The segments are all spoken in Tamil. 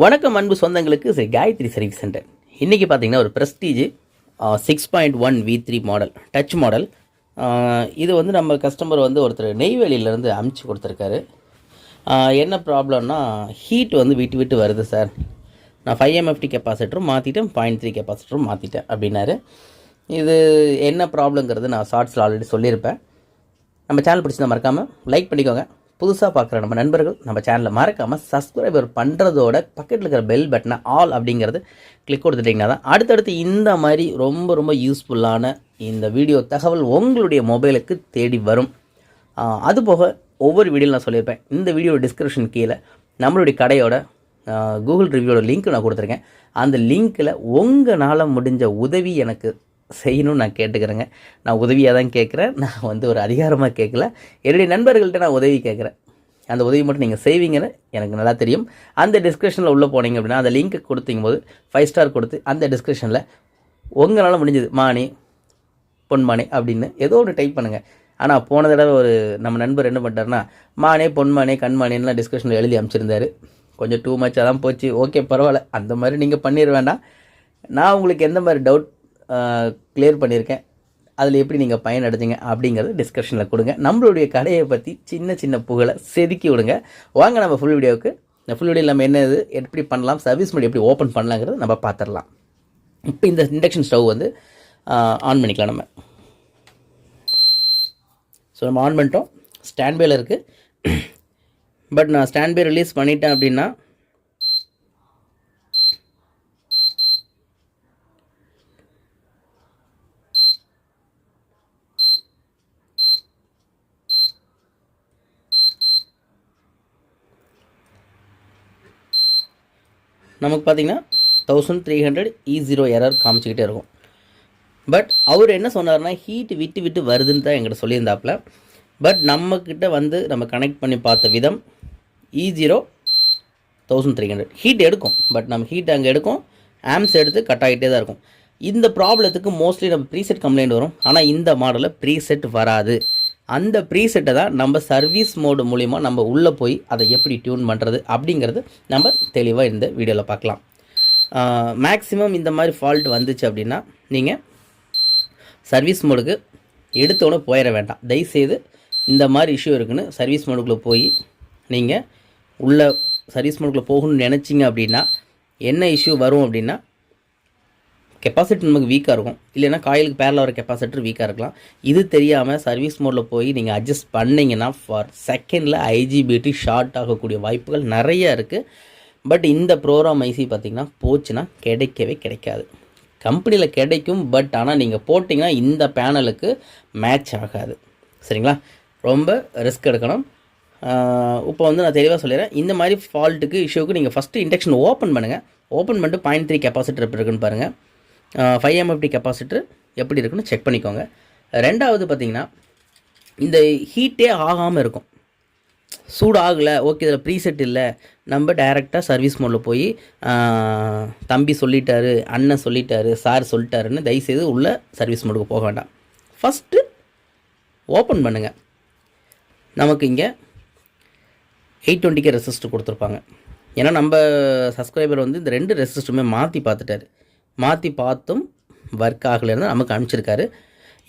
வணக்கம் அன்பு சொந்தங்களுக்கு சரி காயத்ரி சர்வீஸ் சென்டர். இன்றைக்கி பார்த்தீங்கன்னா ஒரு prestige six point one V three model touch model இது வந்து நம்ம கஸ்டமர் வந்து ஒருத்தர் நெய்வேலியிலேருந்து அமுச்சு கொடுத்துருக்காரு. என்ன ப்ராப்ளம்னா ஹீட் வந்து விட்டு விட்டு வருது சார் நான் ஃபைவ் எம்எஃப்டி கெப்பாசிட்டரும் மாற்றிட்டேன் பாயிண்ட் த்ரீ கெப்பாசிட்டரும் மாற்றிட்டேன் அப்படின்னாரு. இது என்ன ப்ராப்ளங்கிறது நான் ஷார்ட்ஸில் ஆல்ரெடி சொல்லியிருப்பேன். நம்ம சேனல் பிடிச்சிருந்தா மறக்காமல் லைக் பண்ணிக்கோங்க. புதுசாக பார்க்குற நம்ம நண்பர்கள் நம்ம சேனலை மறக்காமல் சப்ஸ்கிரைபர் பண்ணுறதோட பக்கத்தில் இருக்கிற பெல் பட்டனை ஆல் அப்படிங்கிறது கிளிக் கொடுத்துட்டிங்கன்னா தான் அடுத்தடுத்து இந்த மாதிரி ரொம்ப ரொம்ப யூஸ்ஃபுல்லான இந்த வீடியோ தகவல் உங்களுடைய மொபைலுக்கு தேடி வரும். அதுபோக ஒவ்வொரு வீடியோவில் நான் சொல்லியிருப்பேன். இந்த வீடியோ டிஸ்கிரிப்ஷன் கீழே நம்மளுடைய கடையோட கூகுள் ரிவ்யூவோட லிங்க் நான் கொடுத்துருக்கேன். அந்த லிங்க்கில் உங்களால் முடிஞ்ச உதவி எனக்கு செய்யணும்னு நான் கேட்டுக்கிறேங்க. நான் உதவியாக தான் கேட்குறேன். நான் வந்து ஒரு அதிகாரமாக கேட்கல. என்னுடைய நண்பர்கள்ட்ட நான் உதவி கேட்குறேன். அந்த உதவி மட்டும் நீங்கள் செய்வீங்கன்னு எனக்கு நல்லா தெரியும். அந்த டிஸ்கிரிப்ஷனில் உள்ளே போனீங்க அப்படின்னா அந்த லிங்க் கொடுத்தீங்க போது ஃபைவ் ஸ்டார் கொடுத்து அந்த டிஸ்கிரிப்ஷனில் உங்களால் முடிஞ்சது மானி பொன்மானி அப்படின்னு ஏதோ ஒன்று டைப் பண்ணுங்கள் ஆனால் போன தடவை ஒரு நம்ம நண்பர் என்ன பண்ணிட்டாருன்னா மானே பொன்மானே கண்மானேன்லாம் டிஸ்கஷனில் எழுதி அமைச்சிருந்தாரு கொஞ்சம் டூ மச் அதான் போச்சு. ஓகே பரவாயில்ல. அந்த மாதிரி நீங்கள் பண்ணிட வேண்டாம். நான் உங்களுக்கு எந்த மாதிரி டவுட் கிளியர் பண்ணியிருக்கேன். அதில் எப்படி நீங்கள் பயனடைஞ்சிங்க அப்படிங்கிறது டிஸ்கஷனில் கொடுங்க. நம்மளுடைய கடையை பற்றி சின்ன சின்ன புகழை செதுக்கி விடுங்க. வாங்க நம்ம ஃபுல் வீடியோவுக்கு. இந்த ஃபுல் வீடியோ நம்ம என்னது எப்படி பண்ணலாம் சர்வீஸ் மொழி எப்படி ஓப்பன் பண்ணலாங்கிறது நம்ம பார்த்துடலாம் இப்போ இந்த இண்டக்ஷன் ஸ்டவ் வந்து ஆன் பண்ணிக்கலாம் நம்ம. ஸோ நம்ம ஆன் பண்ணிட்டோம். ஸ்டாண்ட் இருக்குது பட் நான் ஸ்டாண்ட்பே ரிலீஸ் பண்ணிட்டேன் அப்படின்னா நமக்கு பார்த்தீங்கன்னா thousand three hundred E e zero error காமிச்சிக்கிட்டே இருக்கும். பட் அவர் என்ன சொன்னார்னா ஹீட் விட்டு விட்டு வருதுன்னு தான் எங்கிட்ட சொல்லியிருந்தாப்புல. பட் நம்மக்கிட்ட வந்து நம்ம கனெக்ட் பண்ணி பார்த்த விதம் E zero thousand three hundred heat எடுக்கும். பட் நம்ம ஹீட் அங்கே எடுக்கும். ஆம்ஸ் எடுத்து கட் ஆகிட்டே தான் இருக்கும். இந்த ப்ராப்ளத்துக்கு மோஸ்ட்லி நம்ம ப்ரீசெட் கம்ப்ளைண்ட் வரும். ஆனால் இந்த மாடலில் ப்ரீசெட் வராது. அந்த ப்ரீசெட்டை தான் நம்ம சர்வீஸ் மோடு மூலிமா நம்ம உள்ளே போய் அதை எப்படி டியூன் பண்ணுறது அப்படிங்கிறது நம்ம தெளிவாக இந்த வீடியோவில் பார்க்கலாம். மேக்ஸிமம் இந்த மாதிரி ஃபால்ட் வந்துச்சு அப்படின்னா நீங்கள் சர்வீஸ் மோடுக்கு எடுத்தோன்னே போயிட வேண்டாம். தயவுசெய்து இந்த மாதிரி இஷ்யூ இருக்குன்னு சர்வீஸ் மோடுக்குள்ளே போய் நீங்கள் உள்ள சர்வீஸ் மோடுக்குள்ளே போகணும்னு நினச்சிங்க அப்படின்னா என்ன இஷ்யூ வரும் அப்படின்னா கெப்பாசிட்டி நமக்கு வீக்காக இருக்கும். இல்லைன்னா காயிலுக்கு பேரில் வர கெப்பாசிட்டர் வீக்காக இருக்கலாம். இது தெரியாமல் சர்வீஸ் மோடில் போய் நீங்கள் அட்ஜஸ்ட் பண்ணிங்கன்னா ஃபார் செகண்டில் ஐஜிபிடி ஷார்ட் ஆகக்கூடிய வாய்ப்புகள் நிறைய இருக்குது பட் இந்த ப்ரோக்ராம் ஐசி பார்த்திங்கன்னா போச்சுன்னா கிடைக்கவே கிடைக்காது. கம்பெனியில் கிடைக்கும் பட் ஆனால் நீங்கள் போட்டிங்கன்னா இந்த பேனலுக்கு மேட்ச் ஆகாது. சரிங்களா? ரொம்ப ரிஸ்க் எடுக்கணும். இப்போ வந்து நான் தெளிவாக சொல்லிடுறேன். இந்த மாதிரி ஃபால்ட்டுக்கு இஷ்யூக்கு நீங்கள் ஃபஸ்ட்டு இண்டக்ஷன் ஓப்பன் பண்ணுங்கள் ஓப்பன் பண்ணிட்டு பாயிண்ட் த்ரீ கெப்பாசிட்டி இருக்குன்னு பாருங்கள் ஃபைவ் எம்எஃப்டி கெப்பாசிட்டர் எப்படி இருக்குன்னு செக் பண்ணிக்கோங்க. ரெண்டாவது பார்த்தீங்கன்னா இந்த ஹீட்டே ஆகாமல் இருக்கும். சூடு ஆகலை ஓகே இதில் ப்ரீசெட் இல்லை. நம்ம டைரெக்டாக சர்வீஸ் மோடில் போய் தம்பி சொல்லிட்டாரு அண்ணன் சொல்லிட்டாரு சார் சொல்லிட்டாருன்னு தயவுசெய்து உள்ள சர்வீஸ் மோடுக்கு போக வேண்டாம். ஃபஸ்ட்டு ஓப்பன் பண்ணுங்கள் நமக்கு இங்கே எயிட் டுவெண்ட்டிக்கு ரெசிஸ்டர் கொடுத்துருப்பாங்க. ஏன்னா நம்ம சப்ஸ்கிரைபர் வந்து இந்த ரெண்டு ரெசிஸ்டருமே மாற்றி பார்த்துட்டாரு. மாற்றி பார்த்தும் ஒர்க் ஆகலைன்னு நமக்கு அனுப்பிச்சிருக்காரு.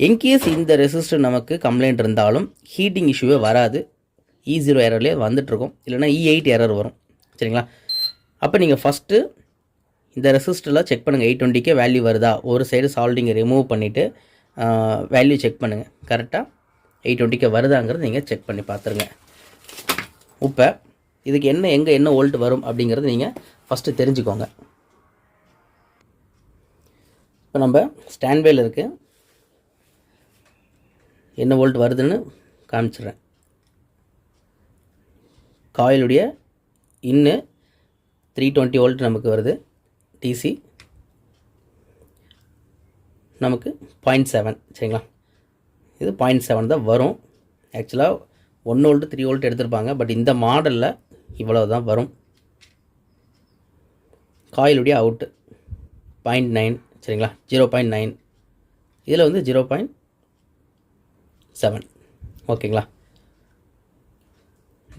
இன்கேஸ் இந்த ரெசிஸ்டர் நமக்கு கம்ப்ளைண்ட் இருந்தாலும் ஹீட்டிங் இஷ்யூவே வராது. இ ஜீரோ எரர்லேயே வந்துட்டுருக்கும். இல்லைன்னா இ எயிட் எரர் வரும். சரிங்களா? அப்போ நீங்கள் ஃபஸ்ட்டு இந்த ரெசிஸ்டரில் செக் பண்ணுங்கள் எயிட் டுவெண்ட்டிக்கே வேல்யூ வருதா? ஒரு சைடு சால்டிங்கை ரிமூவ் பண்ணிவிட்டு வேல்யூ செக் பண்ணுங்கள் கரெக்டாக எயிட் டுவெண்ட்டிக்கே வருதாங்கிறது நீங்கள் செக் பண்ணி பார்த்துருங்க. இப்போ இதுக்கு என்ன எங்கே என்ன ஓல்ட் வரும் அப்படிங்கிறது நீங்கள் ஃபஸ்ட்டு தெரிஞ்சுக்கோங்க. இப்போ நம்ம ஸ்டாண்ட்பேல இருக்குது என்ன வோல்ட் வருதுன்னு காமிச்சிடுறேன். காயிலுடைய இன்னு த்ரீ டுவெண்ட்டி வோல்ட் நமக்கு வருது. டிசி நமக்கு பாயிண்ட் செவன் சரிங்களா? இது பாயிண்ட் செவன் தான் வரும். ஆக்சுவலாக ஒன் வோல்ட்டு த்ரீ வோல்ட் எடுத்திருப்பாங்க. பட் இந்த மாடலில் இவ்வளோ தான் வரும். காயிலுடைய அவுட்டு பாயிண்ட் நைன் சரிங்களா? ஜீரோ பாயிண்ட் நைன் இதில் வந்து ஜீரோ பாயிண்ட் செவன் ஓகேங்களா?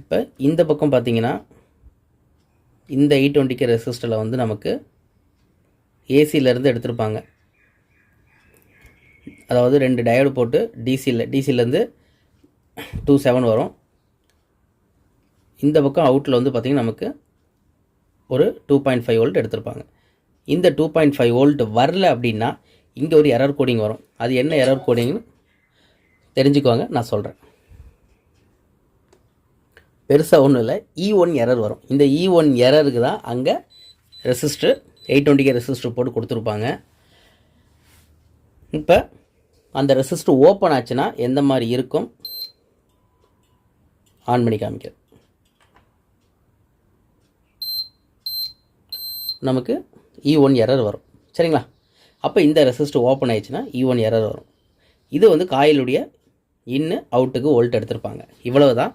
இப்போ இந்த பக்கம் பார்த்தீங்கன்னா இந்த e எயிட் டுவெண்ட்டிக்கு ரெசிஸ்டரில் வந்து நமக்கு ஏசியிலேருந்து எடுத்திருப்பாங்க. அதாவது ரெண்டு டயோடு போட்டு டிசியில் டிசியிலேருந்து டூ செவன் வரும். இந்த பக்கம் அவுட்டில் வந்து பார்த்திங்கன்னா நமக்கு ஒரு டூ பாயிண்ட் ஃபைவ் வோல்ட் எடுத்திருப்பாங்க. இந்த டூ பாயிண்ட் ஃபைவ் வோல்ட் வரல அப்படின்னா இங்கே ஒரு எரர் கோடிங் வரும். அது என்ன எரர் கோடிங்னு தெரிஞ்சுக்குவாங்க நான் சொல்கிறேன் பெருசாக ஒன்றும் இல்லை இ e ஒன் எரர் வரும். இந்த இ ஒன் எரருக்கு தான் அங்கே ரெசிஸ்டர் எயிட் டுவெண்ட்டிக்கு ரெசிஸ்டர் போட்டு கொடுத்துருப்பாங்க. இப்போ அந்த ரெசிஸ்டர் ஓப்பன் ஆச்சுன்னா எந்த மாதிரி இருக்கும்? ஆன் பண்ணி காமிக்கிறது நமக்கு இ ஒன் எரர் வரும். சரிங்களா? அப்போ இந்த ரெசிஸ்டர் ஓப்பன் ஆயிடுச்சுன்னா இ ஒன் எரர் வரும். இது வந்து காயிலுடைய இன்னு அவுட்டுக்கு வோல்ட் எடுத்திருப்பாங்க. இவ்வளவு தான்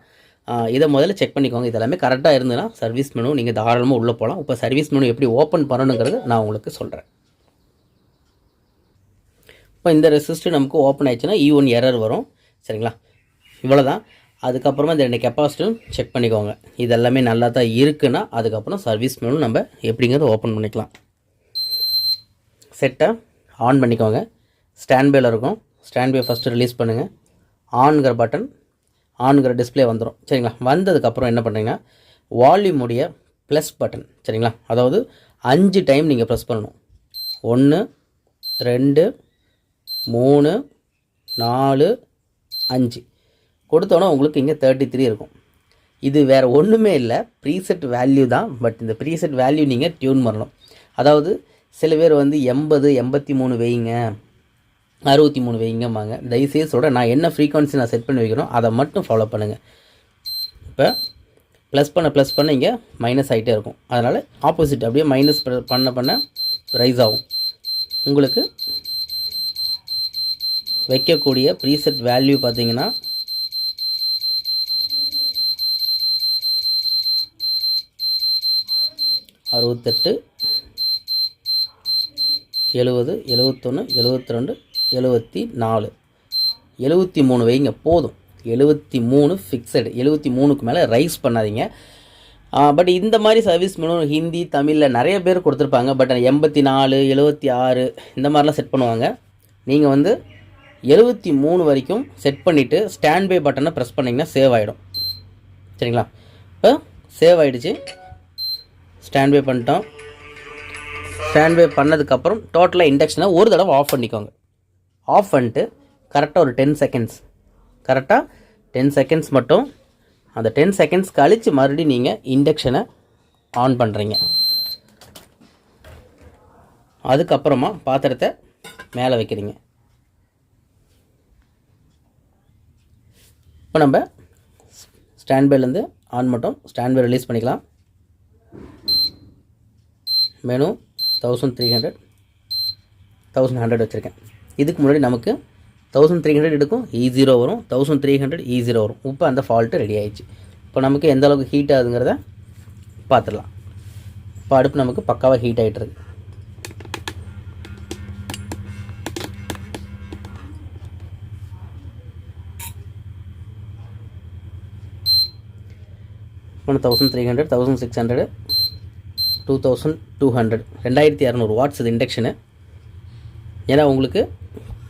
இதை முதல்ல செக் பண்ணிக்கோங்க. இதெல்லாமே கரெக்டாக இருந்ததுன்னா சர்வீஸ் மெனு நீங்கள் தாராளமாக உள்ளே போகலாம் இப்போ சர்வீஸ் மெனு எப்படி ஓப்பன் பண்ணணுங்கிறது நான் உங்களுக்கு சொல்கிறேன் இப்போ இந்த ரெசிஸ்டர் நமக்கு ஓப்பன் ஆயிடுச்சுன்னா இ ஒன் எரர் வரும். சரிங்களா? இவ்வளோ தான் அதுக்கப்புறமா இந்த ரெண்டு கெப்பாசிட்டியும் செக் பண்ணிக்கோங்க. இது எல்லாமே நல்லா தான் இருக்குன்னா அதுக்கப்புறம் சர்வீஸ் மெனு நம்ம எப்படிங்கிறத ஓப்பன் பண்ணிக்கலாம். செட்டை ஆன் பண்ணிக்கோங்க. ஸ்டாண்ட்பேயில் இருக்கும். ஸ்டாண்ட்பே ஃபஸ்ட்டு ரிலீஸ் பண்ணுங்கள் ஆன்கிற பட்டன் ஆன்கிற டிஸ்ப்ளே வந்துடும் சரிங்களா? வந்ததுக்கப்புறம் என்ன பண்ணுறீங்கன்னா வால்யூமுடைய ப்ளஸ் பட்டன் சரிங்களா? அதாவது அஞ்சு டைம் நீங்கள் ப்ரெஸ் பண்ணணும். ஒன்று ரெண்டு மூணு நாலு அஞ்சு. கொடுத்தோன்னா உங்களுக்கு இங்கே தேர்ட்டி த்ரீ இருக்கும். இது வேறு ஒன்றுமே இல்லை. ப்ரீசெட் வேல்யூ தான். பட் இந்த ப்ரீசெட் வேல்யூ நீங்கள் டியூன் பண்ணணும். அதாவது சில பேர் வந்து எண்பது எண்பத்தி மூணு வைங்க அறுபத்தி மூணு வைங்கம்பாங்க. தயவுசெய்து சொல்கிறேன் நான் என்ன ஃப்ரீக்வன்சி நான் செட் பண்ணி வைக்கிறோம் அதை மட்டும் ஃபாலோ பண்ணுங்கள் இப்போ ப்ளஸ் பண்ண ப்ளஸ் பண்ண இங்கே மைனஸ் ஆகிட்டே இருக்கும். அதனால் ஆப்போசிட் அப்படியே மைனஸ் பண்ண பண்ண ரைஸ் ஆகும். உங்களுக்கு வைக்கக்கூடிய ப்ரீசெட் வேல்யூ பார்த்தீங்கன்னா அறுபத்தெட்டு எழுபது எழுபத்தொன்று எழுபத்தி ரெண்டு எழுபத்தி நாலு எழுபத்தி மூணு வைங்க போதும். எழுபத்தி மூணு ஃபிக்ஸடு எழுபத்தி மூணுக்கு மேலே ரைஸ் பண்ணாதீங்க. பட் இந்த மாதிரி சர்வீஸ் மெனு ஹிந்தி தமிழில் நிறைய பேர் கொடுத்துருப்பாங்க. பட் எண்பத்தி நாலு எழுபத்தி ஆறு இந்த மாதிரிலாம் செட் பண்ணுவாங்க. நீங்கள் வந்து எழுபத்தி மூணு வரைக்கும் செட் பண்ணிவிட்டு ஸ்டாண்ட் பை பட்டனை ப்ரெஸ் பண்ணிங்கன்னா சேவ் ஆகிடும் சரிங்களா? இப்போ சேவ் ஆகிடுச்சு ஸ்டாண்ட் பை பண்ணிட்டோம். ஸ்டாண்ட் வேவ் பண்ணதுக்கப்புறம் டோட்டலாக இண்டக்ஷனை ஒரு தடவை ஆஃப் பண்ணிக்கோங்க. ஆஃப் பண்ணிட்டு கரெக்டாக ஒரு டென் செகண்ட்ஸ் கரெக்டாக டென் செகண்ட்ஸ் மட்டும். அந்த டென் செகண்ட்ஸ் கழித்து மறுபடியும் நீங்கள் இண்டக்ஷனை ஆன் பண்ணுறீங்க அதுக்கப்புறமா பாத்திரத்தை மேலே வைக்கிறீங்க. இப்போ நம்ம ஸ்டாண்ட் பைலேருந்து ஆன் மட்டும் ஸ்டாண்ட் பை ரிலீஸ் பண்ணிக்கலாம். Menu thousand three hundred thousand hundred வச்சுருக்கேன். இதுக்கு முன்னாடி நமக்கு தௌசண்ட் த்ரீ ஹண்ட்ரட் எடுக்கும் e இ ஜீரோ வரும் thousand three hundred E zero வரும். இப்போ அந்த ஃபால்ட்டு ரெடி ஆயிடுச்சு. இப்போ நமக்கு எந்த அளவுக்கு ஹீட் ஆகுதுங்கிறத பார்த்துடலாம். இப்போ அடுப்பு நமக்கு பக்காவாக ஹீட் ஆகிட்டு இருக்கு. ஒன்று thousand three hundred thousand six hundred two thousand two hundred ரெண்டாயிரத்தி இரநூறு வாட்ஸ் இது இண்டக்ஷனு ஏன்னா உங்களுக்கு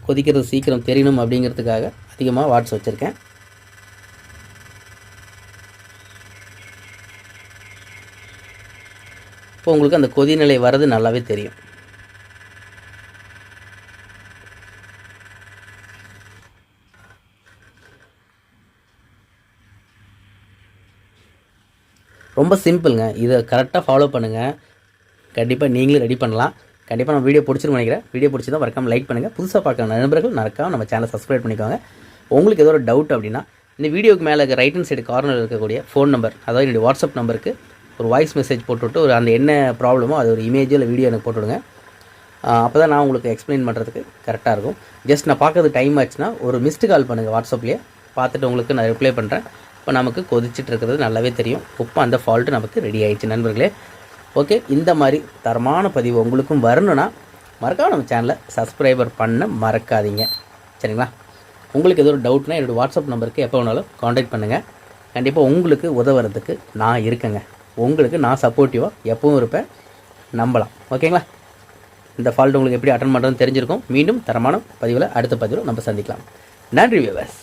கொதிக்கிறது சீக்கிரம் தெரியணும் அப்படிங்கிறதுக்காக அதிகமாக வாட்ஸ் வச்சுருக்கேன். இப்போ உங்களுக்கு அந்த கொதிநிலை வர்றது நல்லாவே தெரியும். ரொம்ப சிம்பிளுங்க. இதை கரெக்டாக ஃபாலோ பண்ணுங்கள் கண்டிப்பாக நீங்களும் ரெடி பண்ணலாம். கண்டிப்பாக நம்ம வீடியோ பிடிச்சிருந்து நினைக்கிறேன். வீடியோ பிடிச்சி தான் மறக்காம லைக் பண்ணுங்கள் புதுசாக பார்க்குற நண்பர்கள் மறக்காமல் நம்ம சேனலை சப்ஸ்கிரைப் பண்ணிக்கோங்க. உங்களுக்கு ஏதோ ஒரு டவுட் அப்படின்னா இந்த வீடியோக்கு மேலே இருக்க ரைட் ஹண்ட் சைடு கார்னர் இருக்கக்கூடிய ஃபோன் நம்பர் அதாவது என்னுடைய வாட்ஸ்அப் நம்பருக்கு ஒரு வாய்ஸ் மெசேஜ் போட்டுவிட்டு ஒரு அந்த என்ன ப்ராப்ளமோ அது ஒரு இமேஜோ இல்லை வீடியோ எனக்கு போட்டுவிடுங்க. அப்போ தான் நான் உங்களுக்கு எக்ஸ்பிளைன் பண்ணுறதுக்கு கரெக்டாக இருக்கும். ஜஸ்ட் நான் பார்க்கறது டைம் ஆச்சுன்னா ஒரு மிஸ்டு கால் பண்ணுங்கள் வாட்ஸ்அப்லேயே பார்த்துட்டு உங்களுக்கு நான் ரிப்ளை பண்ணுறேன் இப்போ நமக்கு கொதிச்சுட்டு இருக்கிறது நல்லாவே தெரியும். இப்போ அந்த ஃபால்ட்டு நமக்கு ரெடி ஆயிடுச்சு நண்பர்களே. ஓகே இந்த மாதிரி தரமான பதிவு உங்களுக்கும் வரணும்னா மறக்காம நம்ம சேனலை சப்ஸ்கிரைபர் பண்ண மறக்காதீங்க. சரிங்களா? உங்களுக்கு ஏதோ ஒரு டவுட்னா என்னோடய வாட்ஸ்அப் நம்பருக்கு எப்போ வேணாலும் காண்டாக்ட் பண்ணுங்கள் கண்டிப்பாக உங்களுக்கு உதவுறதுக்கு நான் இருக்கேங்க. உங்களுக்கு நான் சப்போர்ட்டிவாக எப்பவும் இருப்பேன். நம்பலாம். ஓகேங்களா இந்த ஃபால்ட் உங்களுக்கு எப்படி அட்டன் பண்ணுறதுன்னு தெரிஞ்சிருக்கும். மீண்டும் தரமான பதிவில் அடுத்த பதிவில் நம்ம சந்திக்கலாம். நன்றி வியூவர்ஸ்